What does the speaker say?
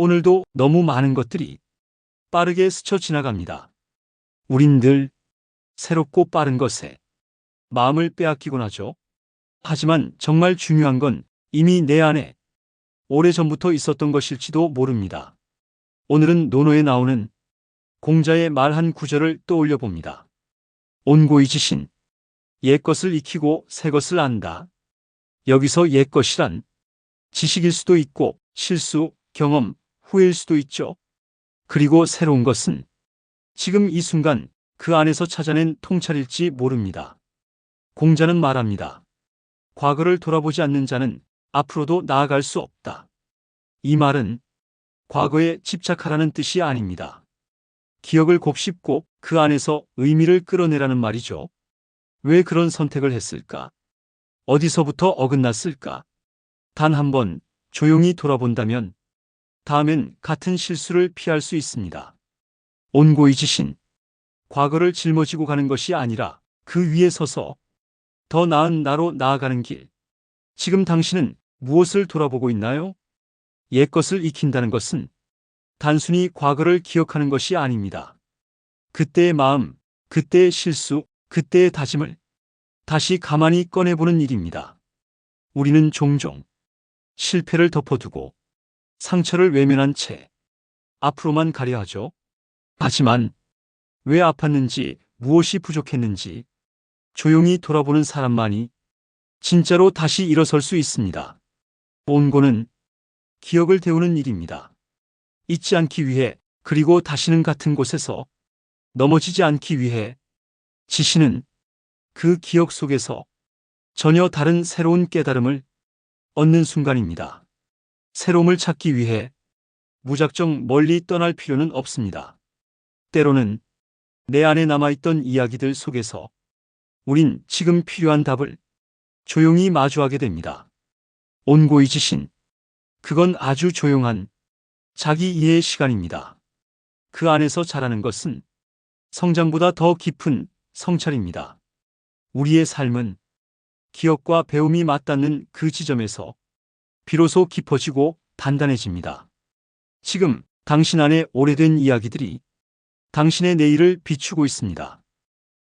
오늘도 너무 많은 것들이 빠르게 스쳐 지나갑니다. 우린 늘 새롭고 빠른 것에 마음을 빼앗기곤 하죠. 하지만 정말 중요한 건 이미 내 안에 오래전부터 있었던 것일지도 모릅니다. 오늘은 논어에 나오는 공자의 말 한 구절을 떠올려 봅니다. 온고이 지신. 옛 것을 익히고 새 것을 안다. 여기서 옛 것이란 지식일 수도 있고 실수, 경험, 후회일 수도 있죠. 그리고 새로운 것은 지금 이 순간 그 안에서 찾아낸 통찰일지 모릅니다. 공자는 말합니다. 과거를 돌아보지 않는 자는 앞으로도 나아갈 수 없다. 이 말은 과거에 집착하라는 뜻이 아닙니다. 기억을 곱씹고 그 안에서 의미를 끌어내라는 말이죠. 왜 그런 선택을 했을까? 어디서부터 어긋났을까? 단 한 번 조용히 돌아본다면 다음엔 같은 실수를 피할 수 있습니다. 온고이 지신. 과거를 짊어지고 가는 것이 아니라 그 위에 서서 더 나은 나로 나아가는 길. 지금 당신은 무엇을 돌아보고 있나요? 옛 것을 익힌다는 것은 단순히 과거를 기억하는 것이 아닙니다. 그때의 마음, 그때의 실수, 그때의 다짐을 다시 가만히 꺼내보는 일입니다. 우리는 종종 실패를 덮어두고 상처를 외면한 채 앞으로만 가려 하죠. 하지만 왜 아팠는지, 무엇이 부족했는지 조용히 돌아보는 사람만이 진짜로 다시 일어설 수 있습니다. 온고는 기억을 데우는 일입니다. 잊지 않기 위해 그리고 다시는 같은 곳에서 넘어지지 않기 위해 지시는 그 기억 속에서 전혀 다른 새로운 깨달음을 얻는 순간입니다. 새로움을 찾기 위해 무작정 멀리 떠날 필요는 없습니다. 때로는 내 안에 남아있던 이야기들 속에서 우린 지금 필요한 답을 조용히 마주하게 됩니다. 온고이 지신. 그건 아주 조용한 자기 이해의 시간입니다. 그 안에서 자라는 것은 성장보다 더 깊은 성찰입니다. 우리의 삶은 기억과 배움이 맞닿는 그 지점에서 비로소 깊어지고 단단해집니다. 지금 당신 안에 오래된 이야기들이 당신의 내일을 비추고 있습니다.